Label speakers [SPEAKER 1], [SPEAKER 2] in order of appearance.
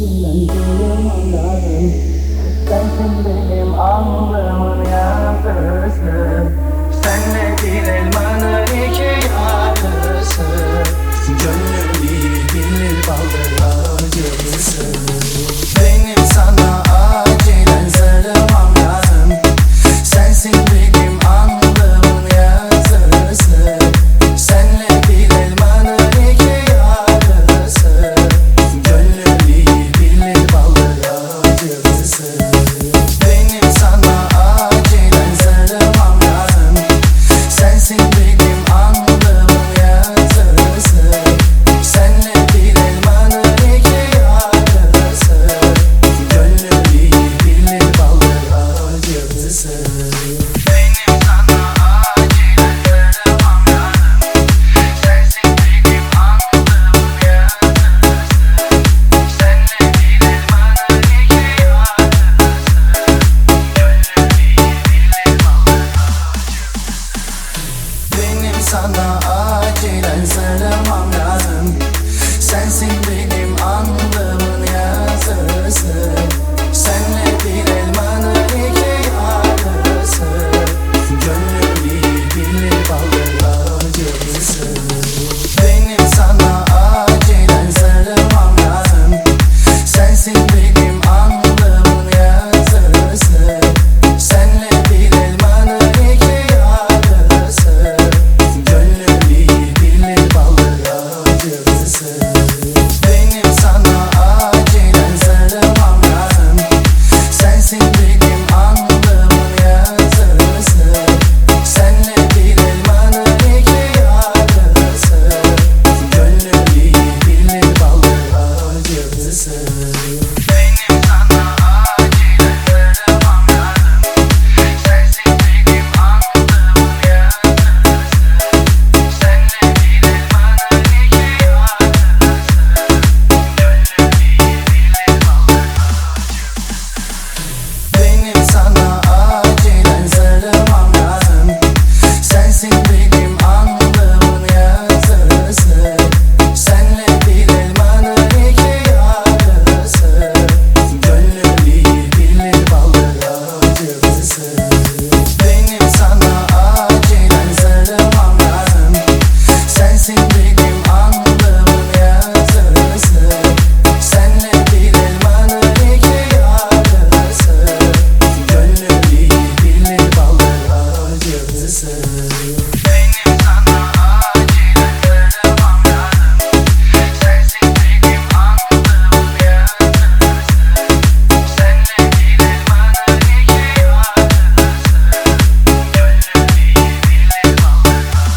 [SPEAKER 1] Sensin benim anlarım Sensin benim alnımın yazısı Senle değil elmanın Sana acilen sarılmam lazım. Sensin benim anlım